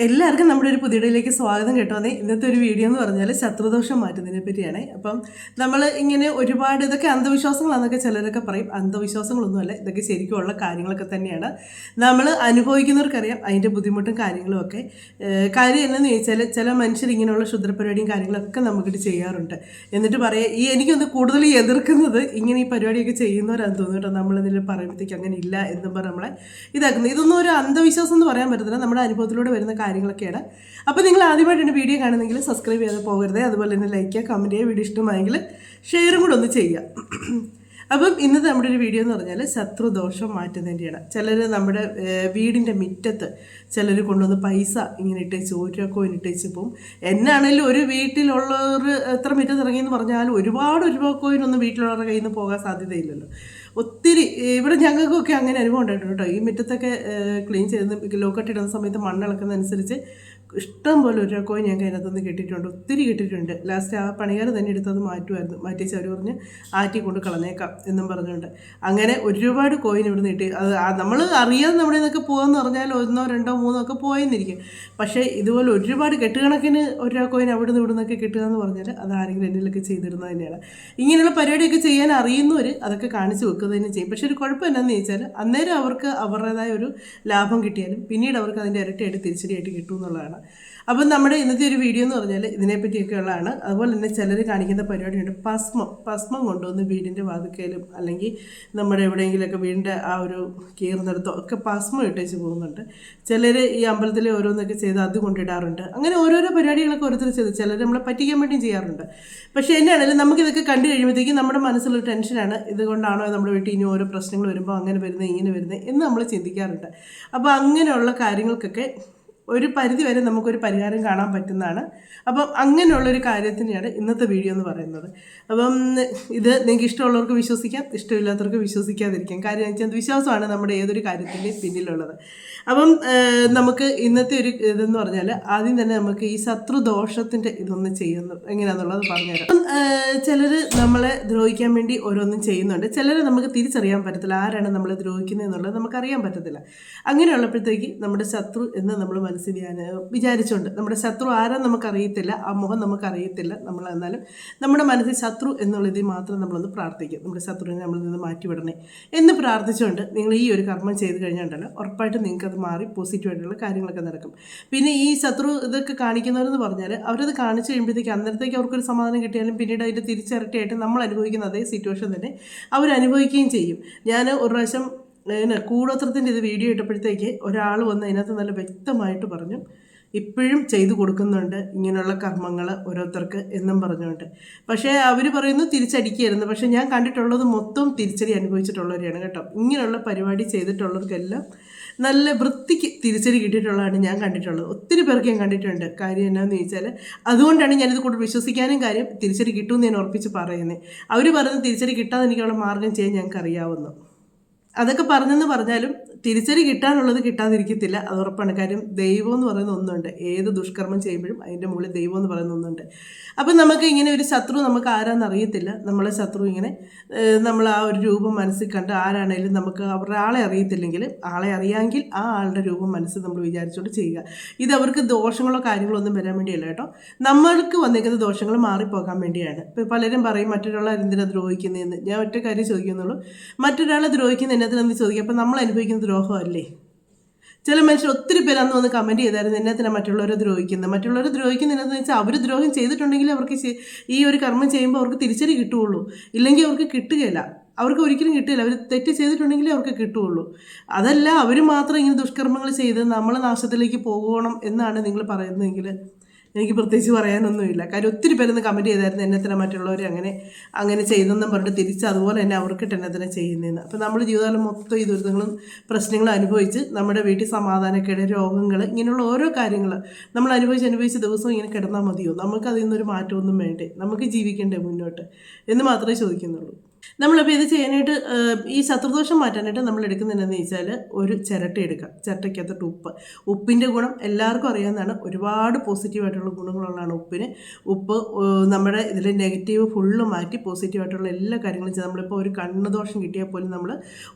എല്ലാവർക്കും നമ്മുടെ ഒരു പുതിയടയിലേക്ക് സ്വാഗതം കേട്ടോ. കേട്ടോന്നേ ഇന്നത്തെ ഒരു വീഡിയോ എന്ന് പറഞ്ഞാൽ ശത്രുദോഷം മാറ്റുന്നതിനെ പറ്റിയാണ്. അപ്പം നമ്മൾ ഇങ്ങനെ ഒരുപാട് ഇതൊക്കെ അന്ധവിശ്വാസങ്ങളാണെന്നൊക്കെ ചിലരൊക്കെ പറയും. അന്ധവിശ്വാസങ്ങളൊന്നുമല്ല ഇതൊക്കെ ശരിക്കുമുള്ള കാര്യങ്ങളൊക്കെ തന്നെയാണ്. നമ്മൾ അനുഭവിക്കുന്നവർക്കറിയാം അതിന്റെ ബുദ്ധിമുട്ടും കാര്യങ്ങളും ഒക്കെ. ഏഹ് കാര്യം എന്നു ചോദിച്ചാൽ ചില മനുഷ്യർ ഇങ്ങനെയുള്ള ക്ഷുദ്രപരിപാടിയും കാര്യങ്ങളൊക്കെ നമുക്കിട്ട് ചെയ്യാറുണ്ട്. എന്നിട്ട് പറയാം ഈ എനിക്കൊന്ന് കൂടുതൽ എതിർക്കുന്നത് ഇങ്ങനെ ഈ പരിപാടിയൊക്കെ ചെയ്യുന്നവരാണ് നമ്മൾ ഇതിൽ പറയുമ്പോഴത്തേക്ക് അങ്ങനെ ഇല്ല എന്നും പറഞ്ഞ് നമ്മളെ ഇതാക്കുന്നത് ഇതൊന്നും ഒരു അന്ധവിശ്വാസം എന്ന് പറയാൻ പറ്റത്തില്ല. നമ്മുടെ അനുഭവത്തിലൂടെ വരുന്ന കാര്യങ്ങളൊക്കെയാണ്. അപ്പോൾ നിങ്ങൾ ആദ്യമായിട്ട് എന്റെ വീഡിയോ കാണുന്നെങ്കിൽ സബ്സ്ക്രൈബ് ചെയ്യാതെ പോകരുത്. അതുപോലെ തന്നെ ലൈക്ക് ചെയ്യുക കമന്റ് ചെയ്യുക വീഡിയോ ഇഷ്ടമായെങ്കിൽ ഷെയറും കൂടെ ഒന്ന് ചെയ്യുക. അപ്പം ഇന്നത്തെ നമ്മുടെ ഒരു വീഡിയോ എന്ന് പറഞ്ഞാൽ ശത്രുദോഷം മാറ്റുന്നതിന്റെയാണ് ചിലർ നമ്മുടെ വീടിന്റെ മുറ്റത്ത് ചിലർ കൊണ്ടുവന്ന് പൈസ ഇങ്ങനെ ഇട്ടേച്ച് ഒരു കോയിൻ ഇട്ടേച്ച് പോവും എന്നാണേലും ഒരു വീട്ടിലുള്ളവർ എത്ര മുറ്റത്ത് ഇറങ്ങിയെന്ന് പറഞ്ഞാൽ ഒരുപാട് ഒരു രൂപ കോയിൻ വീട്ടിലുള്ളവരുടെ കയ്യിൽ നിന്ന് പോകാൻ സാധ്യതയില്ലല്ലോ. ഒത്തിരി ഇവിടെ ഞങ്ങൾക്കൊക്കെ അങ്ങനെ അനുഭവം ഉണ്ടായിട്ടുണ്ട് കേട്ടോ. ഈ മുറ്റത്തൊക്കെ ക്ലീൻ ചെയ്ത് ലോക്കറ്റ് ഇടുന്ന സമയത്ത് മണ്ണിളക്കുന്നതനുസരിച്ച് ഇഷ്ടം പോലെ ഒരു കോയിൻ ഞങ്ങൾക്ക് അതിനകത്തുനിന്ന് കിട്ടിയിട്ടുണ്ട്. ഒത്തിരി കിട്ടിയിട്ടുണ്ട്. ലാസ്റ്റ് ആ പണിക്കാർ തന്നെ എടുത്തത് മാറ്റുമായിരുന്നു. മാറ്റിച്ച് അവർ പറഞ്ഞ് ആറ്റി കൊണ്ട് കളഞ്ഞേക്കാം എന്നും പറഞ്ഞുകൊണ്ട്. അങ്ങനെ ഒരുപാട് കോയിൻ ഇവിടെ നിന്ന് കിട്ടി. അത് നമ്മൾ അറിയാതെ നമ്മുടെ നിന്നൊക്കെ പോകുമെന്ന് പറഞ്ഞാൽ ഒന്നോ രണ്ടോ മൂന്നോ ഒക്കെ പോയെന്നിരിക്കും. പക്ഷേ ഇതുപോലെ ഒരുപാട് കെട്ടുകണക്കിന് ഒരു കോയിൻ അവിടെ നിന്ന് ഇവിടെ നിന്നൊക്കെ കിട്ടുക എന്ന് പറഞ്ഞാൽ അത് ആരെങ്കിലും എന്നിലൊക്കെ ചെയ്തിരുന്നത് തന്നെയാണ്. ഇങ്ങനെയുള്ള പരിപാടിയൊക്കെ ചെയ്യാൻ അറിയുന്നവർ അതൊക്കെ കാണിച്ചു വെക്കുക തന്നെ ചെയ്യും. പക്ഷേ ഒരു കുഴപ്പം എന്താണെന്ന് ചോദിച്ചാൽ അന്നേരം അവർക്ക് അവരുടേതായ ഒരു ലാഭം കിട്ടിയാലും പിന്നീട് അവർക്ക് അതിന്റെ ഇരട്ടിയായിട്ട് തിരിച്ചടിയായിട്ട് കിട്ടും എന്നുള്ളതാണ്. അപ്പം നമ്മുടെ ഇന്നത്തെ ഒരു വീഡിയോ എന്ന് പറഞ്ഞാൽ ഇതിനെപ്പറ്റിയൊക്കെ ഉള്ളതാണ് അതുപോലെ തന്നെ ചിലർ കാണിക്കുന്ന പരിപാടിയുണ്ട്. ഭസ്മം ഭസ്മം കൊണ്ടുവന്ന് വീടിന്റെ വാതുക്കയിലും അല്ലെങ്കിൽ നമ്മുടെ എവിടെയെങ്കിലുമൊക്കെ വീടിന്റെ ആ ഒരു കീറുന്നിടത്തോ ഒക്കെ ഭസ്മം ഇട്ടേച്ച് പോകുന്നുണ്ട്. ചിലർ ഈ അമ്പലത്തിൽ ഓരോന്നൊക്കെ ചെയ്ത് അത് കൊണ്ടിടാറുണ്ട്. അങ്ങനെ ഓരോരോ പരിപാടികളൊക്കെ ഓരോരുത്തർ ചെയ്ത് ചിലർ നമ്മളെ പറ്റിക്കാൻ വേണ്ടിയും ചെയ്യാറുണ്ട്. പക്ഷേ എന്നാണെങ്കിലും നമുക്കിതൊക്കെ കണ്ടു കഴിയുമ്പോഴത്തേക്കും നമ്മുടെ മനസ്സിലൊരു ടെൻഷനാണ്. ഇതുകൊണ്ടാണോ നമ്മുടെ വീട്ടിൽ ഇനി ഓരോ പ്രശ്നങ്ങൾ വരുമ്പോൾ അങ്ങനെ വരുന്നത് ഇങ്ങനെ വരുന്നത് എന്ന് നമ്മൾ ചിന്തിക്കാറുണ്ട്. അപ്പോൾ അങ്ങനെയുള്ള കാര്യങ്ങൾക്കൊക്കെ ഒരു പരിധി വരെ നമുക്കൊരു പരിഹാരം കാണാൻ പറ്റുന്നതാണ്. അപ്പം അങ്ങനെയുള്ളൊരു കാര്യത്തിനെയാണ് ഇന്നത്തെ വീഡിയോ എന്ന് പറയുന്നത്. അപ്പം ഇത് നിങ്ങൾക്ക് ഇഷ്ടമുള്ളവർക്ക് വിശ്വസിക്കാം ഇഷ്ടമില്ലാത്തവർക്ക് വിശ്വസിക്കാതിരിക്കാം. കാര്യം എന്ന് വെച്ചാൽ വിശ്വാസമാണ് നമ്മുടെ ഏതൊരു കാര്യത്തിന്റെ പിന്നിലുള്ളത്. അപ്പം നമുക്ക് ഇന്നത്തെ ഒരു ഇതെന്ന് പറഞ്ഞാൽ ആദ്യം തന്നെ നമുക്ക് ഈ ശത്രുദോഷത്തിന്റെ ഇതൊന്ന് ചെയ്യുന്നു. എങ്ങനെയാണെന്നുള്ളത് പറഞ്ഞുതരാം. അപ്പം ചിലർ നമ്മളെ ദ്രോഹിക്കാൻ വേണ്ടി ഓരോന്നും ചെയ്യുന്നുണ്ട്. ചിലരെ നമുക്ക് തിരിച്ചറിയാൻ പറ്റത്തില്ല. ആരാണ് നമ്മളെ ദ്രോഹിക്കുന്നത് എന്നുള്ളത് നമുക്കറിയാൻ പറ്റത്തില്ല. അങ്ങനെയുള്ളപ്പോഴത്തേക്ക് നമ്മുടെ ശത്രു എന്ന് നമ്മൾ ഞാൻ വിചാരിച്ചുകൊണ്ട് നമ്മുടെ ശത്രു ആരാന്ന് നമുക്കറിയത്തില്ല ആ മുഖം നമുക്കറിയത്തില്ല. നമ്മൾ എന്നാലും നമ്മുടെ മനസ്സിൽ ശത്രു എന്നുള്ള എന്നുള്ളതിൽ മാത്രം നമ്മളൊന്ന് പ്രാർത്ഥിക്കും. നമ്മുടെ ശത്രുവിനെ നമ്മളിൽ നിന്ന് മാറ്റിവിടണേ എന്ന് പ്രാർത്ഥിച്ചുകൊണ്ട് നിങ്ങൾ ഈ ഒരു കർമ്മം ചെയ്ത് കഴിഞ്ഞാണ്ടല്ലോ ഉറപ്പായിട്ടും അത് മാറി പോസിറ്റീവായിട്ടുള്ള കാര്യങ്ങളൊക്കെ നടക്കും. പിന്നെ ഈ ശത്രു ഇതൊക്കെ കാണിക്കുന്നവരെന്ന് പറഞ്ഞാൽ അവരത് കാണിച്ചു കഴിയുമ്പോഴത്തേക്ക് അന്നേരത്തേക്ക് അവർക്കൊരു സമാധാനം കിട്ടിയാലും പിന്നീട് അതിന്റെ തിരിച്ചരട്ടിയായിട്ട് നമ്മൾ അനുഭവിക്കുന്ന അതേ സിറ്റുവേഷൻ തന്നെ അവരനുഭവിക്കുകയും ചെയ്യും. ഞാൻ ഒരു പ്രാവശ്യം പിന്നെ കൂടോത്രത്തിന്റെ ഇത് വീഡിയോ ഇട്ടപ്പോഴത്തേക്ക് ഒരാൾ വന്ന് അതിനകത്ത് നല്ല വ്യക്തമായിട്ട് പറഞ്ഞു. ഇപ്പോഴും ചെയ്തു കൊടുക്കുന്നുണ്ട് ഇങ്ങനെയുള്ള കർമ്മങ്ങൾ ഓരോരുത്തർക്ക് എന്നും പറഞ്ഞുകൊണ്ട്. പക്ഷേ അവർ പറയുന്നു തിരിച്ചടിക്കുകയായിരുന്നു പക്ഷേ ഞാൻ കണ്ടിട്ടുള്ളത് മൊത്തം തിരിച്ചടി അനുഭവിച്ചിട്ടുള്ളവരെയാണ് കേട്ടോ. ഇങ്ങനെയുള്ള പരിപാടി ചെയ്തിട്ടുള്ളവർക്കെല്ലാം നല്ല വൃത്തിക്ക് തിരിച്ചടി കിട്ടിയിട്ടുള്ളതാണ് ഞാൻ കണ്ടിട്ടുള്ളത്. ഒത്തിരി പേർക്ക് ഞാൻ കണ്ടിട്ടുണ്ട്. കാര്യം എന്നാന്ന് ചോദിച്ചാൽ അതുകൊണ്ടാണ് ഞാനിത് കൂടുതൽ വിശ്വസിക്കാനും കാര്യം തിരിച്ചടി കിട്ടുമെന്ന് ഞാൻ ഉറപ്പിച്ച് പറയുന്നത്. അവർ പറയുന്നത് തിരിച്ചടി കിട്ടാതെ എനിക്കുള്ള മാർഗം ചെയ്യാൻ ഞങ്ങൾക്ക് അറിയാവുന്നു അതൊക്കെ പറഞ്ഞെന്ന് പറഞ്ഞാലും തിരിച്ചടി കിട്ടാനുള്ളത് കിട്ടാതിരിക്കത്തില്ല. അത് ഉറപ്പാണ്. കാര്യം ദൈവം എന്ന് പറയുന്ന ഒന്നുണ്ട്. ഏത് ദുഷ്കർമ്മം ചെയ്യുമ്പോഴും അതിന്റെ മുകളിൽ ദൈവം എന്ന് പറയുന്ന ഒന്നുണ്ട്. അപ്പം നമുക്ക് ഇങ്ങനെ ഒരു ശത്രു നമുക്ക് ആരാന്ന് അറിയത്തില്ല. നമ്മളെ ശത്രു ഇങ്ങനെ നമ്മൾ ആ ഒരു രൂപം മനസ്സിൽ കണ്ട് ആരാണേലും നമുക്ക് അവരുടെ ആളെ അറിയത്തില്ലെങ്കിൽ ആളെ അറിയാമെങ്കിൽ ആ ആളുടെ രൂപം മനസ്സിൽ നമ്മൾ വിചാരിച്ചുകൊണ്ട് ചെയ്യുക. ഇത് അവർക്ക് ദോഷങ്ങളോ കാര്യങ്ങളോ ഒന്നും വരാൻ വേണ്ടിയല്ല കേട്ടോ. നമ്മൾക്ക് വന്നിരിക്കുന്ന ദോഷങ്ങൾ മാറിപ്പോകാൻ വേണ്ടിയാണ്. ഇപ്പം പലരും പറയും മറ്റൊരാളെ എന്തിനാ ദ്രോഹിക്കുന്നതെന്ന്. ഞാൻ ഒറ്റ കാര്യം ചോദിക്കുന്നുള്ളൂ. മറ്റൊരാളെ ദ്രോഹിക്കുന്ന എന്നതിനെന്ന് ചോദിക്കുക അപ്പം നമ്മൾ അനുഭവിക്കുന്ന ദ്രോഹമല്ലേ? ചില മനുഷ്യർ ഒത്തിരി പേര് അന്ന് വന്ന് കമന്റ് ചെയ്തായിരുന്നു എന്നത്തിനാണ് മറ്റുള്ളവരെ ദ്രോഹിക്കുന്നത് മറ്റുള്ളവരെ ദ്രോഹിക്കുന്നതെന്ന് വെച്ചാൽ അവർ ദ്രോഹം ചെയ്തിട്ടുണ്ടെങ്കിൽ അവർക്ക് ഈ ഒരു കർമ്മം ചെയ്യുമ്പോൾ അവർക്ക് തിരിച്ചടി കിട്ടുകയുള്ളൂ. ഇല്ലെങ്കിൽ അവർക്ക് കിട്ടുകയില്ല. അവർക്ക് ഒരിക്കലും കിട്ടില്ല അവർ തെറ്റ് ചെയ്തിട്ടുണ്ടെങ്കിൽ അവർക്ക് കിട്ടുകയുള്ളൂ. അതല്ല അവർ മാത്രം ഇങ്ങനെ ദുഷ്കർമ്മങ്ങൾ ചെയ്ത് നമ്മൾ നാശത്തിലേക്ക് പോകണം എന്നാണ് നിങ്ങൾ പറയുന്നതെങ്കിൽ എനിക്ക് പ്രത്യേകിച്ച് പറയാനൊന്നുമില്ല. കാര്യം ഒത്തിരി പേരൊന്ന് കമന്റ് ചെയ്തായിരുന്നു എന്നത്തിനെ മറ്റുള്ളവർ അങ്ങനെ അങ്ങനെ ചെയ്തെന്നും പറഞ്ഞിട്ട് തിരിച്ച് അതുപോലെ തന്നെ അവർക്കിട്ട് തന്നെ ചെയ്യുന്നതെന്ന് അപ്പോൾ നമ്മൾ ജീവിതകാലം മൊത്തം ഈ ദുരിതങ്ങളും പ്രശ്നങ്ങളും അനുഭവിച്ച് നമ്മുടെ വീട്ടിൽ സമാധാനക്കേട് രോഗങ്ങൾ ഇങ്ങനെയുള്ള ഓരോ കാര്യങ്ങൾ നമ്മൾ അനുഭവിച്ച് അനുഭവിച്ച് ദിവസം ഇങ്ങനെ കിടന്നാൽ മതിയോ? നമുക്ക് അതിൽ നിന്നൊരു മാറ്റമൊന്നും വേണ്ടേ? നമുക്ക് ജീവിക്കണ്ടേ മുന്നോട്ട്? എന്ന് മാത്രമേ ചോദിക്കുന്നുള്ളൂ. നമ്മളിപ്പോൾ ഇത് ചെയ്യാനായിട്ട് ഈ ശത്രുദോഷം മാറ്റാനായിട്ട് നമ്മൾ എടുക്കുന്നതെന്ന് വെച്ചാൽ ഒരു ചിരട്ട എടുക്കാം ചിരട്ടയ്ക്കകത്തോട്ട് ഉപ്പ്. ഉപ്പിന്റെ ഗുണം എല്ലാവർക്കും അറിയാവുന്നതാണ്. ഒരുപാട് പോസിറ്റീവായിട്ടുള്ള ഗുണങ്ങളുള്ളതാണ് ഉപ്പിന്. ഉപ്പ് നമ്മുടെ ഇതിൽ നെഗറ്റീവ് ഫുള്ള് മാറ്റി പോസിറ്റീവായിട്ടുള്ള എല്ലാ കാര്യങ്ങളും ചെയ്ത് നമ്മളിപ്പോൾ ഒരു കണ്ണ് ദോഷം കിട്ടിയാൽ പോലും നമ്മൾ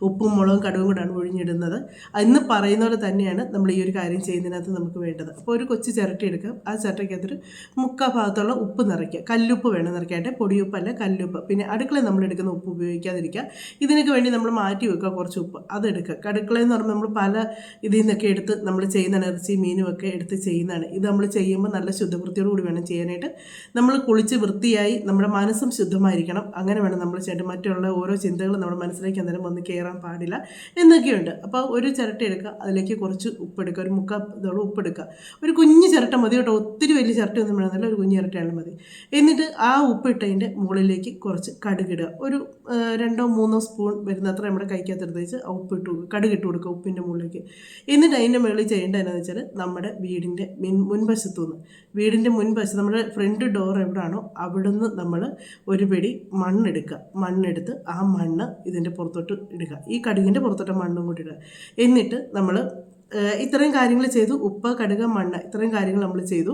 ഉപ്പും മുളകും കടുവും കൂടാണ് ഒഴിഞ്ഞിടുന്നത്. എന്ന് പറയുന്ന പോലെ തന്നെയാണ് നമ്മൾ ഈ ഒരു കാര്യം ചെയ്യുന്നതിനകത്ത് നമുക്ക് വേണ്ടത്. അപ്പോൾ ഒരു കൊച്ചു ചിരട്ട എടുക്കാം ആ ചിരട്ടയ്ക്കകത്തൊരു മുക്കാ ഭാഗത്തുള്ള ഉപ്പ് നിറയ്ക്കുക. കല്ലുപ്പ് വേണം നിറയ്ക്കാട്ടെ പൊടിയുപ്പല്ല കല്ലുപ്പ്. പിന്നെ അടുക്കളയിൽ നമ്മൾ എടുക്കുന്ന ഉപ്പ് ഉപയോഗിക്കാതിരിക്കുക. ഇതിനൊക്കെ വേണ്ടി നമ്മൾ മാറ്റി വെക്കുക കുറച്ച് ഉപ്പ് അതെടുക്കുക. കടുക്കളയെന്ന് എന്ന് പറയുമ്പോൾ നമ്മൾ പല ഇതിൽ നിന്നൊക്കെ എടുത്ത് നമ്മൾ ചെയ്യുന്നതാണ് ഇറച്ചി മീനും ഒക്കെ എടുത്ത് ചെയ്യുന്നതാണ്. ഇത് നമ്മൾ ചെയ്യുമ്പോൾ നല്ല ശുദ്ധവൃത്തിയോട് കൂടി വേണം ചെയ്യാനായിട്ട്. നമ്മൾ കുളിച്ച് വൃത്തിയായി നമ്മുടെ മനസ്സും ശുദ്ധമായിരിക്കണം. അങ്ങനെ വേണം നമ്മൾ ചെയ്യേണ്ടത് മറ്റുള്ള ഓരോ ചിന്തകളും നമ്മുടെ മനസ്സിലേക്ക് അന്നേരം വന്ന് കയറാൻ പാടില്ല എന്നൊക്കെയുണ്ട്. അപ്പോൾ ഒരു ചിരട്ട എടുക്കുക അതിലേക്ക് കുറച്ച് ഉപ്പെടുക്കുക ഒരു മുക്കാൽ ഇതോളം ഉപ്പെടുക്കുക ഒരു കുഞ്ഞ് ചിരട്ട മതി കേട്ടോ. ഒത്തിരി വലിയ ചിരട്ടയൊന്നും വേണമെന്നില്ല ഒരു കുഞ്ഞ് ചിരട്ടയാണ് മതി. എന്നിട്ട് ആ ഉപ്പിട്ടതിന്റെ മുകളിലേക്ക് കുറച്ച് കടുകിടുക ഒരു രണ്ടോ മൂന്നോ സ്പൂൺ വരുന്നത്ര നമ്മുടെ കൈക്കകത്തെടുത്ത് വെച്ച് ഉപ്പിട്ട് കടുകിട്ട് കൊടുക്കുക ഉപ്പിന്റെ മുകളിലേക്ക്. എന്നിട്ട് അതിന്റെ മുകളിൽ ചെയ്യേണ്ടത് എന്താണെന്ന് വെച്ചാൽ നമ്മുടെ വീടിന്റെ മിൻ മുൻവശത്തു നിന്ന് വീടിന്റെ മുൻവശത്ത് നമ്മുടെ ഫ്രണ്ട് ഡോർ എവിടെയാണോ അവിടുന്ന് നമ്മൾ ഒരു പിടി മണ്ണെടുക്കുക. മണ്ണെടുത്ത് ആ മണ്ണ് ഇതിന്റെ പുറത്തോട്ട് ഇടുക. ഈ കടുകിന്റെ പുറത്തോട്ട് മണ്ണും കൂടി ഇടുക. എന്നിട്ട് നമ്മൾ ഇത്രയും കാര്യങ്ങൾ ചെയ്തു. ഉപ്പ് കടുക മണ്ണ് ഇത്രയും കാര്യങ്ങൾ നമ്മൾ ചെയ്തു.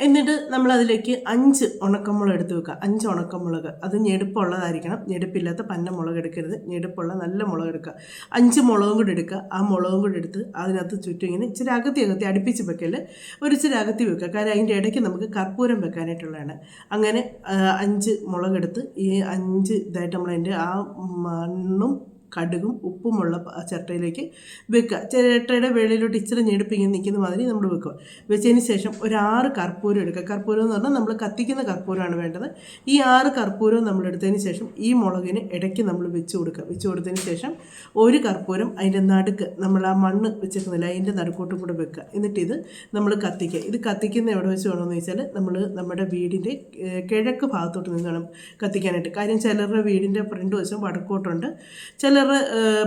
എന്നിട്ട് നമ്മൾ അതിലേക്ക് അഞ്ച് ഉണക്കമുളക് എടുത്ത് വെക്കുക. അഞ്ച് ഉണക്കമുളക്. അത് ഞെടുപ്പുള്ളതായിരിക്കണം. ഞെടുപ്പില്ലാത്ത പന്ന മുളക് എടുക്കരുത്. ഞെടുപ്പുള്ള നല്ല മുളക് എടുക്കുക. അഞ്ച് മുളകും കൂടി എടുക്കുക. ആ മുളകും കൂടി എടുത്ത് അതിനകത്ത് ചുറ്റും ഇങ്ങനെ ഇച്ചിരി അകത്തി അകത്തി അടുപ്പിച്ച് വെക്കൽ. ഒരു ഇച്ചിരി അകത്തി വെക്കുക. കാരണം അതിന്റെ ഇടയ്ക്ക് നമുക്ക് കർപ്പൂരം വെക്കാനായിട്ടുള്ളതാണ്. അങ്ങനെ അഞ്ച് മുളകെടുത്ത് ഈ അഞ്ച് ഇതായിട്ട് നമ്മളതിന്റെ ആ മണ്ണും കടുകും ഉപ്പുമുള്ള ചിരട്ടയിലേക്ക് വെക്കുക. ചിരട്ടയുടെ വെളിയിലോട്ട് ഇച്ചിരി ഞെടുപ്പ് ഇങ്ങനെ നിൽക്കുന്ന മാതിരി നമ്മൾ വെക്കുക. വെച്ചതിന് ശേഷം ഒരു ആറ് കർപ്പൂരം എടുക്കുക. കർപ്പൂരം എന്ന് പറഞ്ഞാൽ നമ്മൾ കത്തിക്കുന്ന കർപ്പൂരമാണ് വേണ്ടത്. ഈ ആറ് കർപ്പൂരം നമ്മൾ എടുത്തതിന് ശേഷം ഈ മുളകിന് ഇടയ്ക്ക് നമ്മൾ വെച്ച് കൊടുക്കുക. വെച്ച് കൊടുത്തതിന് ശേഷം ഒരു കർപ്പൂരം അതിന്റെ നടുക്ക് നമ്മൾ ആ മണ്ണ് വെച്ചേക്കുന്നില്ല അതിന്റെ നടുക്കോട്ടും കൂടെ വെക്കുക. എന്നിട്ട് ഇത് നമ്മൾ കത്തിക്കുക. ഇത് കത്തിക്കുന്ന എവിടെ വെച്ച് വേണമെന്ന് വെച്ചാൽ നമ്മൾ നമ്മുടെ വീടിന്റെ കിഴക്ക് ഭാഗത്തോട്ട് നിന്ന് വേണം കത്തിക്കാനായിട്ട്. കാര്യം ചിലരുടെ വീടിന്റെ ഫ്രണ്ട് വശം വടക്കോട്ടുണ്ട്.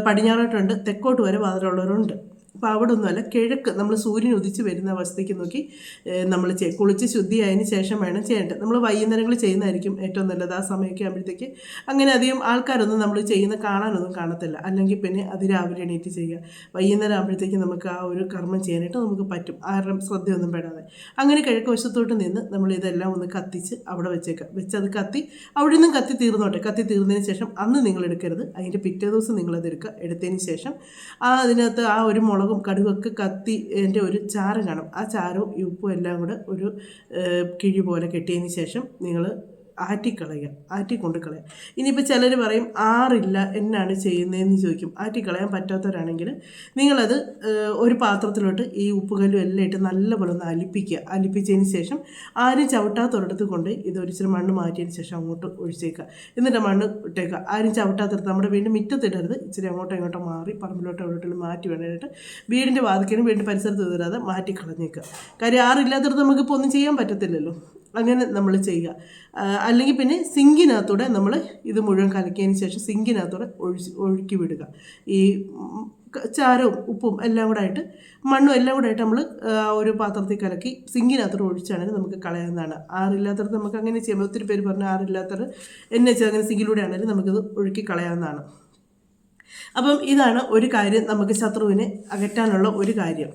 പടിഞ്ഞാറോട്ടുണ്ട് തെക്കോട്ട് വരെ വാതിലുള്ളവരുണ്ട്. അപ്പോൾ അവിടെ ഒന്നുമല്ല കിഴക്ക് നമ്മൾ സൂര്യൻ ഉദിച്ച് വരുന്ന അവസ്ഥയ്ക്ക് നോക്കി നമ്മൾ കുളിച്ച് ശുദ്ധിയായതിന് ശേഷം വേണം ചെയ്യേണ്ടത്. നമ്മൾ വൈകുന്നേരങ്ങൾ ചെയ്യുന്നതായിരിക്കും ഏറ്റവും നല്ലത് ആ സമയമൊക്കെ ആകുമ്പോഴത്തേക്ക് അങ്ങനെ അധികം ആൾക്കാരൊന്നും നമ്മൾ ചെയ്യുന്ന കാണാനൊന്നും കാണത്തില്ല. അല്ലെങ്കിൽ പിന്നെ അത് രാവിലെ എണീറ്റ് ചെയ്യുക. വൈകുന്നേരം ആകുമ്പോഴത്തേക്ക് നമുക്ക് ആ ഒരു കർമ്മം ചെയ്യാനായിട്ട് നമുക്ക് പറ്റും. ആരുടെ ശ്രദ്ധയൊന്നും പെടാതെ. അങ്ങനെ കിഴക്ക് വശത്തോട്ട് നിന്ന് നമ്മൾ ഇതെല്ലാം ഒന്ന് കത്തിച്ച് അവിടെ വെച്ചേക്കാം വെച്ച് അത് കത്തി അവിടെ നിന്നും കത്തി തീർന്നോട്ടെ. കത്തി തീർന്നതിന് ശേഷം അന്ന് നിങ്ങൾ എടുക്കരുത് അതിന്റെ പിറ്റേ ദിവസം നിങ്ങളത് എടുക്കുക. എടുത്തതിന് ശേഷം ആ അതിനകത്ത് ആ ഒരു മുളകും കടുകൊക്കെ കത്തി എന്റെ ഒരു ചാറ് കാണും. ആ ചാറും ഉപ്പും എല്ലാം കൂടെ ഒരു കിഴി പോലെ കെട്ടിയതിന് ശേഷം നിങ്ങൾ ആറ്റിക്കളയുക ആറ്റിക്കൊണ്ട് കളയുക ഇനിയിപ്പോൾ ചിലർ പറയും ആറില്ല എന്നാണ് ചെയ്യുന്നതെന്ന് ചോദിക്കും. ആറ്റിക്കളയാൻ പറ്റാത്തവരാണെങ്കിൽ നിങ്ങളത് ഒരു പാത്രത്തിലോട്ട് ഈ ഉപ്പുകല്ലും എല്ലാം ഇട്ട് നല്ലപോലെ ഒന്ന് അലിപ്പിക്കുക. അലിപ്പിച്ചതിന് ശേഷം ആരും ചവിട്ടാത്തൊരിടത്ത് കൊണ്ട് ഇത് ഒരിച്ചിരി മണ്ണ് മാറ്റിയതിന് ശേഷം അങ്ങോട്ട് ഒഴിച്ചേക്കുക. എന്നിട്ട് മണ്ണ് ഇട്ടേക്കുക. ആരും ചവിട്ടാത്തടത്ത് നമ്മുടെ വീടിന്റെ മുറ്റത്തിടരുത്. ഇച്ചിരി അങ്ങോട്ടും ഇങ്ങോട്ടും മാറി പറമ്പിലോട്ടോ എവിടോട്ടും മാറ്റി വേണ്ടിയിട്ട് വീടിന്റെ വാതിക്കലും വീടിന്റെ പരിസരത്ത് വരാതെ മാറ്റി കളഞ്ഞേക്കുക കാര്യം ആറില്ലാത്തടത്ത് നമുക്കിപ്പോൾ ഒന്നും ചെയ്യാൻ പറ്റത്തില്ലല്ലോ. അങ്ങനെ നമ്മൾ ചെയ്യുക. അല്ലെങ്കിൽ പിന്നെ സിങ്കിനകത്തൂടെ നമ്മൾ ഇത് മുഴുവൻ കലക്കിയതിന് ശേഷം സിങ്കിനകത്തൂടെ ഒഴിച്ച് ഒഴുക്കി വിടുക. ഈ ചാരവും ഉപ്പും എല്ലാം കൂടെ ആയിട്ട് മണ്ണും എല്ലാം കൂടെ ആയിട്ട് നമ്മൾ ഒരു പാത്രത്തിൽ കലക്കി സിങ്കിനകത്തോടെ ഒഴിച്ചാണെങ്കിൽ നമുക്ക് കളയാവുന്നതാണ്. ആറില്ലാത്തടത്ത് നമുക്ക് അങ്ങനെ ചെയ്യാം ഒത്തിരി പേര് പറഞ്ഞു ആറില്ലാത്തത് എന്നെ വെച്ചാൽ അങ്ങനെ സിങ്കിലൂടെ ആണെങ്കിലും നമുക്കിത് ഒഴുക്കി കളയാവുന്നതാണ്. അപ്പം ഇതാണ് ഒരു കാര്യം നമുക്ക് ശത്രുവിനെ അകറ്റാനുള്ള ഒരു കാര്യം.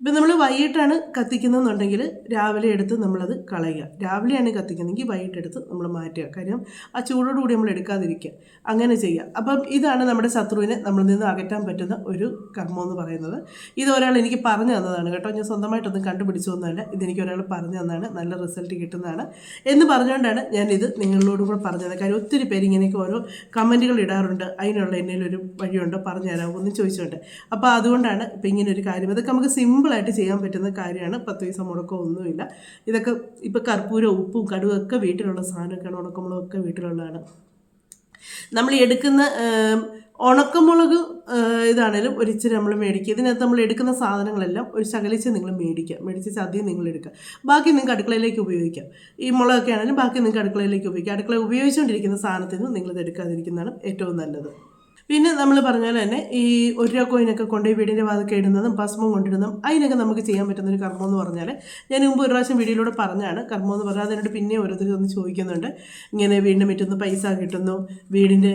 ഇപ്പം നമ്മൾ വൈകിട്ടാണ് കത്തിക്കുന്നതെന്നുണ്ടെങ്കിൽ രാവിലെ എടുത്ത് നമ്മളത് കളയുക. രാവിലെയാണ് കത്തിക്കുന്നതെങ്കിൽ വൈകിട്ടെടുത്ത് നമ്മൾ മാറ്റുക. കാര്യം ആ ചൂടോടുകൂടി നമ്മൾ എടുക്കാതിരിക്കുക. അങ്ങനെ ചെയ്യുക. അപ്പം ഇതാണ് നമ്മുടെ ശത്രുവിനെ നമ്മളിൽ നിന്ന് അകറ്റാൻ പറ്റുന്ന ഒരു കർമ്മം എന്ന് പറയുന്നത്. ഇത് ഒരാൾ എനിക്ക് പറഞ്ഞു തന്നതാണ് കേട്ടോ. ഞാൻ സ്വന്തമായിട്ടൊന്നും കണ്ടുപിടിച്ചതൊന്നുമല്ല ഇതെനിക്ക് ഒരാൾ പറഞ്ഞു തന്നാണ് നല്ല റിസൾട്ട് കിട്ടുന്നതാണ് എന്ന് പറഞ്ഞുകൊണ്ടാണ് ഞാനിത് നിങ്ങളോടും കൂടെ പറഞ്ഞത്. കാര്യം ഒത്തിരി പേര് ഇങ്ങനെയൊക്കെ ഓരോ കമന്റുകൾ ഇടാറുണ്ട്. അതിനുള്ള എന്നതിൽ ഒരു വഴിയുണ്ടോ? പറഞ്ഞു തരാമോ എന്ന് ചോദിച്ചുകൊണ്ട്. അപ്പോൾ അതുകൊണ്ടാണ് ഇപ്പം ഇങ്ങനെ ഒരു കാര്യം. ഇതൊക്കെ നമുക്ക് സിമ്പിളായിട്ട് ചെയ്യാൻ പറ്റുന്ന കാര്യമാണ്. പത്ത് പൈസ മുടക്കോ ഒന്നുമില്ല. ഇതൊക്കെ ഇപ്പോൾ കർപ്പൂരം ഉപ്പും കടുവൊക്കെ വീട്ടിലുള്ള സാധനമൊക്കെയാണ്. ഉണക്കമുളകൊക്കെ വീട്ടിലുള്ളതാണ്. നമ്മൾ എടുക്കുന്ന ഉണക്കമുളക് ഇതാണേലും ഒരിച്ചിരി നമ്മൾ മേടിക്കുക. ഇതിനകത്ത് നമ്മൾ എടുക്കുന്ന സാധനങ്ങളെല്ലാം ഒരു ശകലിച്ച് നിങ്ങൾ മേടിക്കുക. മേടിച്ച് ചതിയും നിങ്ങൾ എടുക്കുക. ബാക്കി നിങ്ങൾക്ക് അടുക്കളയിലേക്ക് ഉപയോഗിക്കാം. ഈ മുളകൊക്കെ ആണെങ്കിലും ബാക്കി നിങ്ങൾക്ക് അടുക്കളയിലേക്ക് ഉപയോഗിക്കാം. അടുക്കള ഉപയോഗിച്ചുകൊണ്ടിരിക്കുന്ന സാധനത്തിൽ നിന്ന് നിങ്ങളിത് എടുക്കാതിരിക്കുന്നതാണ് ഏറ്റവും നല്ലത്. പിന്നെ നമ്മൾ പറഞ്ഞ പോലെ തന്നെ ഈ ഒരു രൂപ കോയിനൊക്കെ കൊണ്ടുപോയി വീടിന്റെ വാതൊക്കെ ഇടുന്നതും ഭസ്മം കൊണ്ടിടുന്നതും അതിനൊക്കെ നമുക്ക് ചെയ്യാൻ പറ്റുന്ന ഒരു കർമ്മം എന്ന് പറഞ്ഞാൽ ഞാൻ മുമ്പ് ഒരു പ്രാവശ്യം വീഡിയോയിലൂടെ പറഞ്ഞാണ് കർമ്മം എന്ന് പറഞ്ഞാൽ അതിനോട് പിന്നെ ഓരോരുത്തർ ഒന്ന് ചോദിക്കുന്നുണ്ട്. ഇങ്ങനെ വീടിന്റെ മുറ്റുന്ന പൈസ കിട്ടുന്നു വീടിന്റെ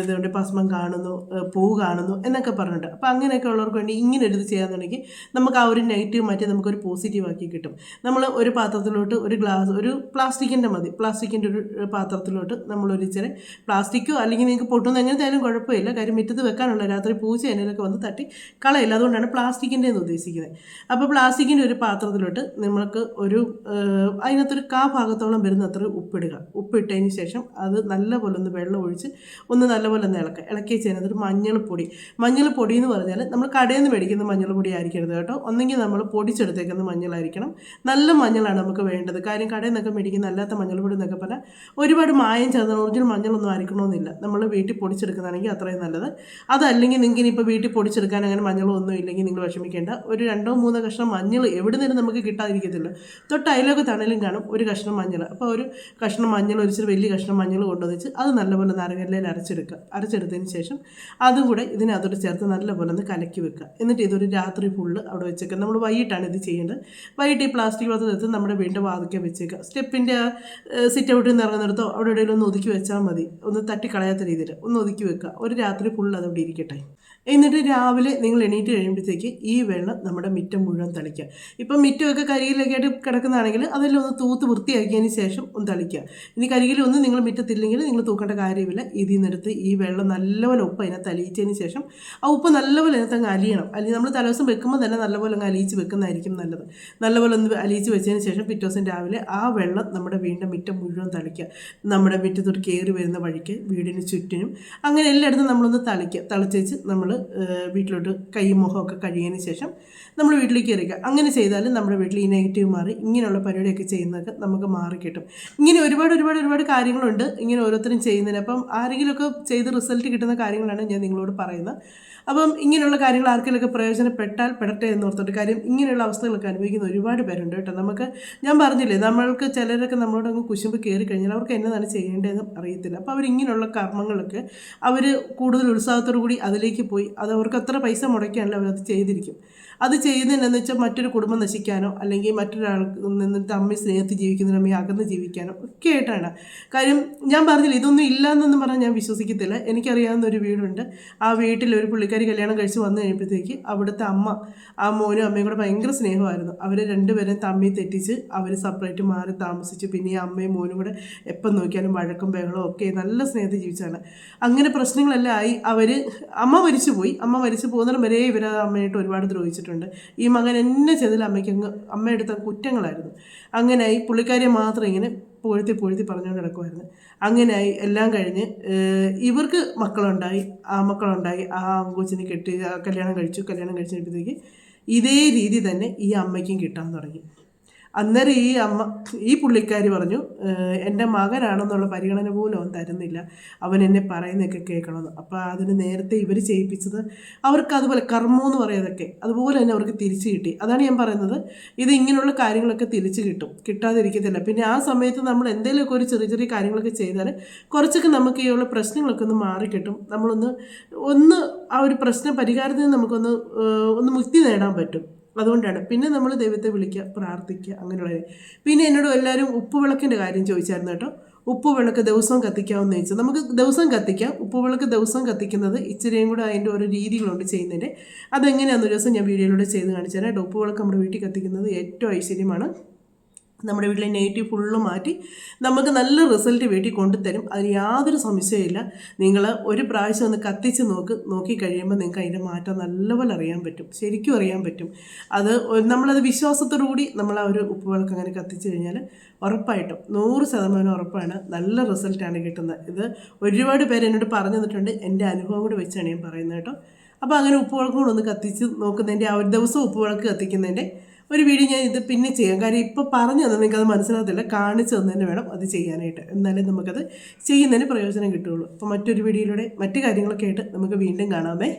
ഇതുകൊണ്ട് ഭസ്മം കാണുന്നു പൂ കാണുന്നു എന്നൊക്കെ പറഞ്ഞിട്ട്. അപ്പോൾ അങ്ങനെയൊക്കെ ഉള്ളവർക്ക് വേണ്ടി ഇങ്ങനെ ഒരു ഇത് ചെയ്യാന്നുണ്ടെങ്കിൽ നമുക്ക് ആ ഒരു നെഗറ്റീവ് മാറ്റി നമുക്കൊരു പോസിറ്റീവ് ആക്കി കിട്ടും. നമ്മൾ ഒരു പാത്രത്തിലോട്ട് ഒരു ഗ്ലാസ് ഒരു പ്ലാസ്റ്റിക്കിന്റെ മതി. പ്ലാസ്റ്റിക്കിന്റെ ഒരു പാത്രത്തിലോട്ട് ഇച്ചിരി പ്ലാസ്റ്റിക്കോ അല്ലെങ്കിൽ നിങ്ങൾക്ക് പൊട്ടുന്ന എങ്ങനത്തെ ആയാലും കുഴപ്പമില്ല. കാര്യം മുറ്റത്ത് വെക്കാനുള്ള രാത്രി പൂച്ച എന്നതിലൊക്കെ വന്ന് തട്ടി കളയില്ല അതുകൊണ്ടാണ് പ്ലാസ്റ്റിക്കിന്റെ എന്ന് ഉദ്ദേശിക്കുന്നത്. അപ്പോൾ പ്ലാസ്റ്റിക്കിന്റെ ഒരു പാത്രത്തിലോട്ട് നമ്മൾക്ക് ഒരു അതിനകത്തൊരു കാ ഭാഗത്തോളം വരുന്ന അത്ര ഉപ്പിടുക. ഉപ്പിട്ടതിന് ശേഷം അത് നല്ലപോലെ ഒന്ന് വെള്ളം ഒഴിച്ച് ഒന്ന് നല്ലപോലെ ഒന്ന് ഇളക്കുക. ഇളക്കി ചെയ്യുന്നത് ഒരു മഞ്ഞൾപ്പൊടി. മഞ്ഞൾപ്പൊടി എന്ന് പറഞ്ഞാൽ നമ്മൾ കടയിൽ നിന്ന് മേടിക്കുന്ന മഞ്ഞൾപ്പൊടി ആയിരിക്കരുത് കേട്ടോ. ഒന്നെങ്കിൽ നമ്മൾ പൊടിച്ചെടുത്തേക്കുന്ന മഞ്ഞളായിരിക്കണം. നല്ല മഞ്ഞളാണ് നമുക്ക് വേണ്ടത്. കാര്യം കടയിൽ നിന്നൊക്കെ മേടിക്കുന്ന അല്ലാത്ത മഞ്ഞൾപ്പൊടി എന്നൊക്കെ പറഞ്ഞാൽ ഒരുപാട് മായം ചേർന്ന ഒറിജിനൽ മഞ്ഞളൊന്നും ആയിരിക്കണമെന്നില്ല നമ്മൾ വീട്ടിൽ പൊടിച്ചെടുക്കുന്നതാണെങ്കിൽ അത്രയും നല്ലത്. അതല്ലെങ്കിൽ നിങ്ങൾക്ക് ഇനിയിപ്പോൾ വീട്ടിൽ പൊടിച്ചെടുക്കാൻ അങ്ങനെ മഞ്ഞളോ ഒന്നും ഇല്ലെങ്കിൽ നിങ്ങൾ വിഷമിക്കേണ്ട. ഒരു രണ്ടോ മൂന്നോ കഷ്ണം മഞ്ഞൾ എവിടെ നിന്നും നമുക്ക് കിട്ടാതിരിക്കത്തില്ല. തൊട്ട് അയലൊക്കെ തണലും കാണും ഒരു കഷ്ണം മഞ്ഞൾ അപ്പോൾ ഒരു കഷ്ണം മഞ്ഞൾ ഒരിച്ചിരി വലിയ കഷ്ണം മഞ്ഞൾ കൊണ്ടുവന്നിച്ച് അത് നല്ലപോലെ നാരങ്ങല്ലയിൽ അരച്ചെടുക്കുക. അരച്ചെടുത്തതിന് ശേഷം അതും കൂടെ ഇതിനകത്തോട്ട് ചേർത്ത് നല്ലപോലെ ഒന്ന് കലക്കി വെക്കുക. എന്നിട്ട് ഇതൊരു രാത്രി ഫുള്ള് അവിടെ വെച്ചേക്കുക. നമ്മൾ വൈകിട്ടാണ് ഇത് ചെയ്യേണ്ടത്. വൈകിട്ട് ഈ പ്ലാസ്റ്റിക് പാത്രത്തിൽ നമ്മുടെ വീണ്ടും വാതിക്കാൻ വെച്ചേക്കുക. സ്റ്റെപ്പിന്റെ സിറ്റ് ഔട്ടിൽ നിന്ന് ഇറങ്ങുന്നിടത്തോ അവിടെ എവിടെയെങ്കിലും ഒന്ന് ഒതുക്കി വെച്ചാൽ മതി. ഒന്ന് തട്ടിക്കളയാത്ത രീതിയിൽ ഒന്ന് ഒതുക്കി വെക്കുക. ഒരു രാത്രി ഫുൾ അതവിടെ ഇരിക്കട്ടെ. എന്നിട്ട് രാവിലെ നിങ്ങൾ എണീറ്റ് കഴിയുമ്പോഴത്തേക്ക് ഈ വെള്ളം നമ്മുടെ മിറ്റം മുഴുവൻ തളിക്കുക. ഇപ്പം മിറ്റമൊക്കെ കരിയിലൊക്കെ ആയിട്ട് കിടക്കുന്നതാണെങ്കിൽ അതെല്ലാം ഒന്ന് തൂത്ത് വൃത്തിയാക്കിയതിന് ശേഷം ഒന്ന് തളിക്കുക. ഇനി കരിയിലൊന്നും നിങ്ങൾ മിറ്റത്തില്ലെങ്കിൽ നിങ്ങൾ തൂക്കേണ്ട കാര്യമില്ല. ഇതിൽ നിന്നെടുത്ത് ഈ വെള്ളം നല്ലപോലെ ഉപ്പ് അതിനകത്ത് അലിയിച്ചതിന് ശേഷം ആ ഉപ്പ് നല്ലപോലെ അതിനകത്ത് അങ്ങ് അലിയണം. അല്ലെങ്കിൽ നമ്മൾ തലേദിവസം വെക്കുമ്പോൾ തന്നെ നല്ലപോലെ അങ്ങ് അലിയിച്ച് വെക്കുന്നതായിരിക്കും നല്ലത്. നല്ലപോലെ ഒന്ന് അലിയിച്ച് വെച്ചതിന് ശേഷം പിറ്റേ ദിവസം രാവിലെ ആ വെള്ളം നമ്മുടെ വീടിന്റെ മിറ്റം മുഴുവൻ തളിക്കുക. നമ്മുടെ മുറ്റത്തോട്ട് കയറി വരുന്ന വഴിക്ക് വീടിന് ചുറ്റിനും അങ്ങനെ എല്ലായിടത്തും നമ്മളൊന്ന് തളിക്കുക. തളിച്ചേച്ച് നമ്മൾ വീട്ടിലോട്ട് കൈ മുഖമൊക്കെ കഴിയതിന് ശേഷം നമ്മൾ വീട്ടിലേക്ക് ഇറക്കുക അങ്ങനെ ചെയ്താൽ നമ്മുടെ വീട്ടിൽ ഈ നെഗറ്റീവ് മാറി ഇങ്ങനെയുള്ള പരിപാടിയൊക്കെ ചെയ്യുന്നതൊക്കെ നമുക്ക് മാറി കിട്ടും. ഇങ്ങനെ ഒരുപാട് ഒരുപാട് ഒരുപാട് കാര്യങ്ങളുണ്ട് ഇങ്ങനെ ഓരോരുത്തരും ചെയ്യുന്നതിന്. അപ്പം ആരെങ്കിലുമൊക്കെ ചെയ്ത് റിസൾട്ട് കിട്ടുന്ന കാര്യങ്ങളാണ് ഞാൻ നിങ്ങളോട് പറയുന്നത്. അപ്പം ഇങ്ങനെയുള്ള കാര്യങ്ങൾ ആർക്കെങ്കിലുമൊക്കെ പ്രയോജനപ്പെട്ടാൽ പെടട്ടെ എന്ന് ഓർത്തിട്ട് കാര്യം ഇങ്ങനെയുള്ള അവസ്ഥകളൊക്കെ അനുഭവിക്കുന്ന ഒരുപാട് പേരുണ്ട് കേട്ടോ. നമുക്ക് ഞാൻ പറഞ്ഞില്ലേ നമ്മൾക്ക് ചിലരൊക്കെ നമ്മളോട് അങ്ങ് കുശുമ്പ് കയറി കഴിഞ്ഞാൽ അവർക്ക് എന്നതാണ് ചെയ്യേണ്ടതെന്ന് അറിയത്തില്ല. അപ്പോൾ അവർ ഇങ്ങനെയുള്ള കർമ്മങ്ങളൊക്കെ അവർ കൂടുതൽ ഉത്സാഹത്തോടു കൂടി അതിലേക്ക് പോയി അത് അവർക്ക് അത്ര പൈസ മുടക്കിയാണല്ലോ അവരത് ചെയ്തിരിക്കും. അത് ചെയ്യുന്നതിനെന്ന് വെച്ചാൽ മറ്റൊരു കുടുംബം നശിക്കാനോ അല്ലെങ്കിൽ മറ്റൊരാൾക്ക് നിന്ന് തമ്മിൽ സ്നേഹത്തിൽ ജീവിക്കുന്നതിന് തമ്മിൽ അകന്ന് ജീവിക്കാനോ ഒക്കെ ആയിട്ടാണ്. കാര്യം ഞാൻ പറഞ്ഞില്ല ഇതൊന്നും ഇല്ല എന്നൊന്നും പറഞ്ഞാൽ ഞാൻ വിശ്വസിക്കത്തില്ല. എനിക്കറിയാവുന്ന ഒരു വീടുണ്ട്. ആ വീട്ടിൽ ഒരു പുള്ളിക്കാരി കല്യാണം കഴിച്ച് വന്നു കഴിയുമ്പോഴത്തേക്ക് അവിടുത്തെ അമ്മ ആ മോനും അമ്മയും കൂടെ ഭയങ്കര സ്നേഹമായിരുന്നു. അവർ രണ്ടുപേരും തമ്മി തെറ്റിച്ച് അവർ സെപ്പറേറ്റ് മാറി താമസിച്ച്. പിന്നെ ഈ അമ്മയും മോനും കൂടെ എപ്പം നോക്കിയാലും വഴക്കും ബഹളവും ഒക്കെ നല്ല സ്നേഹത്തിൽ ജീവിച്ചാണ് അങ്ങനെ പ്രശ്നങ്ങളെല്ലാം ആയി. അവർ അമ്മ മരിച്ചു. പോയി അമ്മ മരിച്ചു പോകുന്നിടം വരെ ഇവർ അമ്മയായിട്ട് ഒരുപാട് ദ്രോഹിച്ചിട്ടുണ്ട്. ഈ മകൻ എന്നെ ചെയ്തതിൽ അമ്മയ്ക്ക് അങ്ങ് അമ്മയെടുത്ത കുറ്റങ്ങളായിരുന്നു. ഈ പുള്ളിക്കാരിയെ മാത്രം ഇങ്ങനെ പൊഴുത്തി പൊഴുത്തി പറഞ്ഞുകൊണ്ട് കിടക്കുമായിരുന്നു അങ്ങനെയായി എല്ലാം കഴിഞ്ഞ് ഇവർക്ക് മക്കളുണ്ടായി. ആ മക്കളുണ്ടായി. ആ കൊച്ചിനെ കെട്ടി കല്യാണം കഴിച്ചു. കല്യാണം കഴിച്ചപ്പോഴത്തേക്ക് ഇതേ രീതി തന്നെ ഈ അമ്മയ്ക്കും കിട്ടാൻ തുടങ്ങി. അന്നേരം ഈ അമ്മ ഈ പുള്ളിക്കാരി പറഞ്ഞു "ഏഹ്, എന്റെ മകനാണെന്നുള്ള പരിഗണന പോലും അവൻ തരുന്നില്ല. അവൻ എന്നെ പറയുന്നതൊക്കെ കേൾക്കണമെന്ന്. അപ്പോൾ അതിന് നേരത്തെ ഇവർ ചെയ്യിപ്പിച്ചത് അവർക്ക് അതുപോലെ കർമ്മം എന്ന് പറയുന്നതൊക്കെ അതുപോലെ തന്നെ അവർക്ക് തിരിച്ചു കിട്ടി. അതാണ് ഞാൻ പറയുന്നത്. ഇത് ഇങ്ങനെയുള്ള കാര്യങ്ങളൊക്കെ തിരിച്ചു കിട്ടും. കിട്ടാതിരിക്കത്തില്ല. പിന്നെ ആ സമയത്ത് നമ്മൾ എന്തെങ്കിലുമൊക്കെ ഒരു ചെറിയ ചെറിയ കാര്യങ്ങളൊക്കെ ചെയ്താൽ കുറച്ചൊക്കെ നമുക്ക് ഈ ഉള്ള പ്രശ്നങ്ങളൊക്കെ ഒന്ന് മാറിക്കിട്ടും നമ്മളൊന്ന് ഒന്ന് ആ ഒരു പ്രശ്ന പരിഹാരത്തിൽ നിന്ന് നമുക്കൊന്ന് ഒന്ന് മുക്തി നേടാൻ പറ്റും. അതുകൊണ്ടാണ്. പിന്നെ നമ്മൾ ദൈവത്തെ വിളിക്കുക പ്രാർത്ഥിക്കുക അങ്ങനെയുള്ള പിന്നെ എന്നോട് എല്ലാവരും ഉപ്പുവിളക്കിന്റെ കാര്യം ചോദിച്ചായിരുന്നു കേട്ടോ. ഉപ്പുവിളക്ക് ദിവസവും കത്തിക്കാമെന്ന് ചോദിച്ചു. നമുക്ക് ദിവസം കത്തിക്കാം. ഉപ്പുവിളക്ക് ദിവസം കത്തിക്കുന്നത് ഇച്ചിരിയും കൂടെ അതിന്റെ ഓരോ രീതികളുണ്ട് ചെയ്യുന്നതിന്റെ അതെങ്ങനെയാണെന്നൊരു ദിവസം ഞാൻ വീഡിയോയിലൂടെ ചെയ്ത് കാണിച്ചു തരാം കേട്ടോ. ഉപ്പുവിളക്ക് നമ്മുടെ വീട്ടിൽ കത്തിക്കുന്നത് ഏറ്റവും ഐശ്വര്യമാണ്. നമ്മുടെ വീട്ടിലെ നെഗറ്റീവ് ഫുള്ള് മാറ്റി നമുക്ക് നല്ല റിസൾട്ട് വീട്ടിൽ കൊണ്ടുതരും. അതിൽ യാതൊരു സംശയമില്ല നിങ്ങൾ ഒരു പ്രാവശ്യം ഒന്ന് കത്തിച്ച് നോക്ക് നോക്കി കഴിയുമ്പോൾ നിങ്ങൾക്ക് അതിന്റെ മാറ്റം നല്ലപോലെ അറിയാൻ പറ്റും. ശരിക്കും അറിയാൻ പറ്റും. അത് നമ്മളത് വിശ്വാസത്തോടു കൂടി നമ്മൾ ആ ഒരു ഉപ്പുവിളക്ക് അങ്ങനെ കത്തിച്ച് കഴിഞ്ഞാൽ ഉറപ്പായിട്ടും നൂറ് ശതമാനം ഉറപ്പാണ് നല്ല റിസൾട്ടാണ് കിട്ടുന്നത്. ഇത് ഒരുപാട് പേര് എന്നോട് പറഞ്ഞു തന്നിട്ടുണ്ട്. എന്റെ അനുഭവം കൂടി വെച്ചാണ് ഞാൻ പറയുന്നത് കേട്ടോ. അപ്പോൾ അങ്ങനെ ഉപ്പുവിളക്കും കൂടെ ഒന്ന് കത്തിച്ച് നോക്കുന്നതിന്റെ ആ ഒരു ദിവസം ഉപ്പുവിളക്ക് കത്തിക്കുന്നതിന്റെ ഒരു വീഡിയോ ഞാൻ ഇത് പിന്നെ ചെയ്യാം. കാര്യം ഇപ്പോൾ പറഞ്ഞു തന്നെ നിങ്ങൾക്കത് മനസ്സിലാകത്തില്ല. കാണിച്ചു തന്നെ വേണം അത് ചെയ്യാനായിട്ട്. എന്നാലേ നമുക്കത് ചെയ്യുന്നതിന് പ്രയോജനം കിട്ടുകയുള്ളൂ. അപ്പോൾ മറ്റൊരു വീഡിയോയിലൂടെ മറ്റു കാര്യങ്ങളൊക്കെ ആയിട്ട് നമുക്ക് വീണ്ടും കാണാമേ.